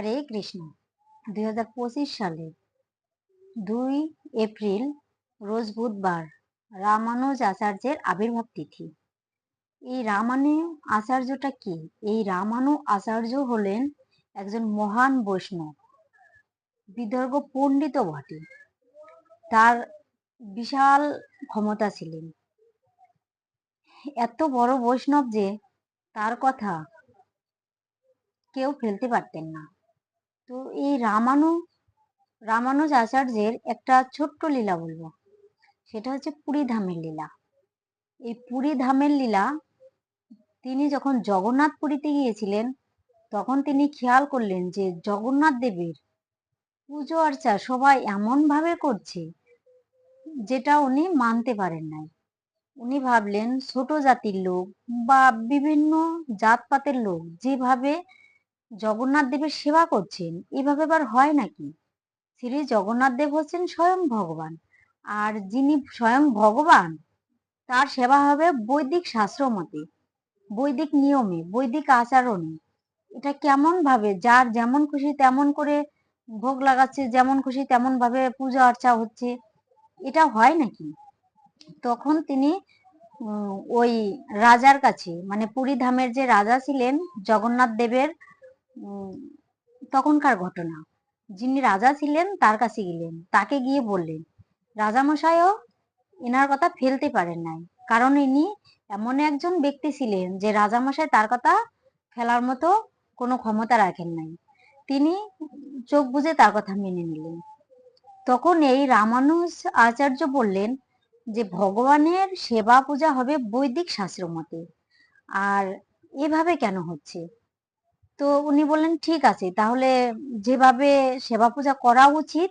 হরে কৃষ্ণ। দুই হাজার পঁচিশ সালে দুই এপ্রিল, রোজ বুধবার, রামানুজ আচার্যের আবির্ভাব তিথি। এই রামানু আচার্যটা কি? এই রামানু আচার্য হলেন একজন মহান বৈষ্ণব, বিদর্ভ পণ্ডিত বটে। তার বিশাল ক্ষমতা ছিলেন। এত বড় বৈষ্ণব যে তার কথা কেউ ফেলতে পারতেন না। তো এই রামানু রামানুজ আচার্যের একটা ছোট্ট লীলা বলব। সেটা হচ্ছে পুরী ধামের লীলা। এই পুরী ধামের লীলা, তিনি যখন জগন্নাথ পুরীতে গিয়েছিলেন, তখন তিনি খেয়াল করলেন যে জগন্নাথ দেবের পুজো আর্চা সবাই এমনভাবে করছে যেটা উনি মানতে পারেন নাই। উনি ভাবলেন ছোট জাতির লোক বা বিভিন্ন জাতপাতের লোক যেভাবে জগন্নাথ দেবের সেবা করছেন, এভাবে আবার হয় নাকি? শ্রী জগন্নাথ দেব হচ্ছেন স্বয়ং ভগবান, আর যিনি স্বয়ং ভগবান, তার সেবা হবে বৈদিক শাস্ত্র মতে, বৈদিক নিয়মে, বৈদিক আচরণে। এটা কেমন ভাবে, যার যেমন খুশি তেমন করে ভোগ লাগাচ্ছে, যেমন খুশি তেমন ভাবে পূজা অর্চা হচ্ছে, এটা হয় নাকি? তখন তিনি ওই রাজার কাছে মানে পুরী ধামের যে রাজা ছিলেন, জগন্নাথ দেবের তখনকার ঘটনা। যিনি রাজা ছিলেন, তার কাছে গেলেন। তাকে গিয়ে বললেন রাজামশাইও এনার কথা ফেলতে পারেন নাই। কারণ ইনি এমন একজন ব্যক্তি ছিলেন যে রাজামশাই তার কথা ফেলার মতো কোনো ক্ষমতা রাখেন নাই। তিনি চোখ বুঝে তার কথা মেনে নিলেন। তখন এই রামানুজ আচার্য বললেন যে, ভগবানের সেবা পূজা হবে বৈদিক শাস্ত্র মতে। আর এভাবে কেন হচ্ছে? তো উনি বললেন, ঠিক আছে, তাহলে যেভাবে সেবা পূজা করা উচিত,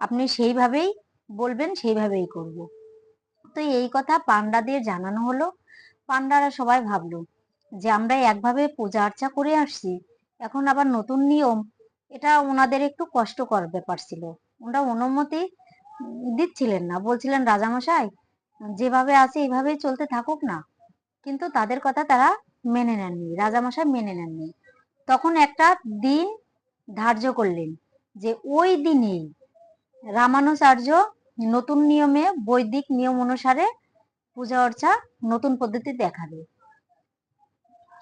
আপনি সেইভাবেই বলবেন, সেইভাবেই করব। তো এই কথা পান্ডাদের জানানো হলো। পান্ডারা সবাই ভাবলো যে, আমরা একভাবে পূজা আর্চা করে আসছি, এখন আবার নতুন নিয়ম। এটা ওনাদের একটু কষ্টকর ব্যাপার ছিল। ওনারা অনুমতি দিচ্ছিলেন না। বলছিলেন, রাজামশাই, যেভাবে আছে এইভাবেই চলতে থাকুক না। কিন্তু তাদের কথা তারা মেনে নেননি, রাজামশাই মেনে নেননি। তখন একটা দিন ধার্য করলেন যে ওই দিনেই রামানুচার্য নতুন নিয়মে বৈদিক নিয়ম অনুসারে পূজা অর্চা নতুন পদ্ধতি দেখাবে।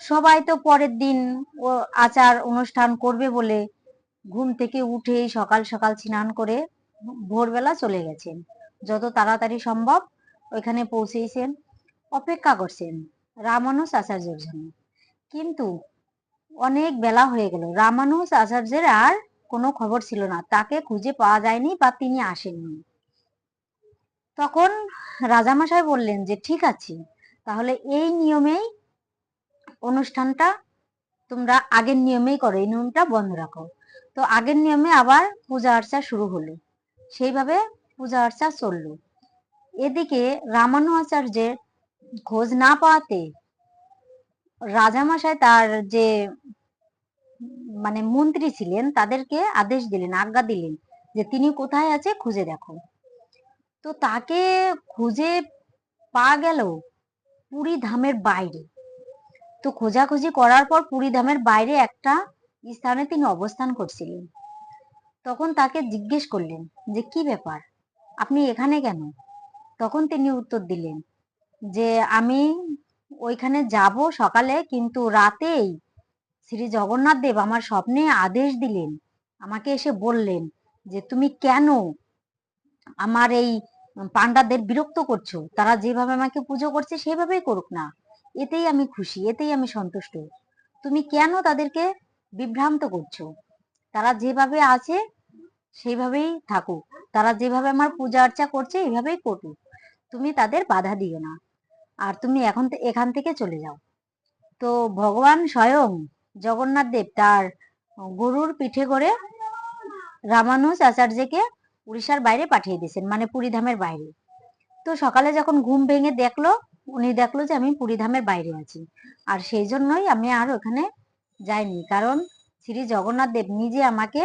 সবাই তো পরের দিন ও আচার অনুষ্ঠান করবে বলে ঘুম থেকে উঠেই সকাল সকাল স্নান করে ভোরবেলা চলে গেছেন। যত তাড়াতাড়ি সম্ভব ওইখানে পৌঁছেছেন, অপেক্ষা করছেন রামানুজ আচার্যের জন্য। কিন্তু অনেক বেলা হয়ে গেল। রামানুজ আচার্যের আর কোনো খবর ছিল না। তাকে খুঁজে পাওয়া যায়নি বা তিনি আসেননি। তখন রাজামশাই বললেন যে, ঠিক আছে, তাহলে এই নিয়মেই অনুষ্ঠানটা তোমরা আগের নিয়মেই করো, এই নিয়মটা বন্ধ রাখো। তো আগের নিয়মে আবার পূজা আর্চা শুরু হলো। সেইভাবে পূজা আর্চা চলল। এদিকে রামানু আচার্যের খোঁজ না পাওয়াতে রাজামশাই তার যে মানে মন্ত্রী ছিলেন, তাদেরকে আদেশ দিলেন, আজ্ঞা দিলেন যে তিনি কোথায় আছে খুঁজে দেখো। তো তাকে খুঁজে পা গেল পুরী ধামের বাইরে। তো খোঁজাখুঁজি করার পর পুরী ধামের বাইরে একটা স্থানে তিনি অবস্থান করছিলেন। তখন তাকে জিজ্ঞেস করলেন যে, কি ব্যাপার? আপনি এখানে কেন? তখন তিনি উত্তর দিলেন যে, আমি ওইখানে যাব সকালে, কিন্তু রাতেই শ্রী জগন্নাথ দেব আমার স্বপ্নে আদেশ দিলেন। আমাকে এসে বললেন যে, তুমি কেন আমার এই পান্ডাদের বিরক্ত করছ? তারা যেভাবে আমাকে পুজো করছে, সেভাবেই করুক না। এতেই আমি খুশি, এতেই আমি সন্তুষ্ট। তুমি কেন তাদেরকে বিভ্রান্ত করছ? তারা যেভাবে আছে সেইভাবেই থাকুক। তারা যেভাবে আমার পূজা অর্চা করছে এইভাবেই করুক। তুমি তাদের বাধা দিও না। আর তুমি এখন এখান থেকে চলে যাও। তো ভগবান স্বয়ং জগন্নাথ দেব তার গরুর পিঠে করে রামানুজ আচার্যকে উড়িষ্যার বাইরে পাঠিয়ে দিয়েছেন মানে পুরীধামের বাইরে। তো সকালে যখন ঘুম ভেঙে দেখল, উনি দেখল যে আমি পুরীধামের বাইরে আছি। আর সেই জন্যই আমি আর ওখানে যাইনি, কারণ শ্রী জগন্নাথ দেব নিজে আমাকে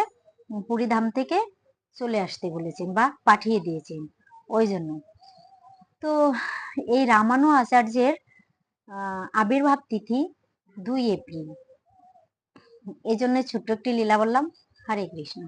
পুরীধাম থেকে চলে আসতে বলেছেন বা পাঠিয়ে দিয়েছেন। ওই জন্য। তো এই রামানু আচার্যের আবির্ভাব তিথি দুই এপ্রিল। এই জন্য ছোট্ট একটি লীলা বললাম, হরে কৃষ্ণ।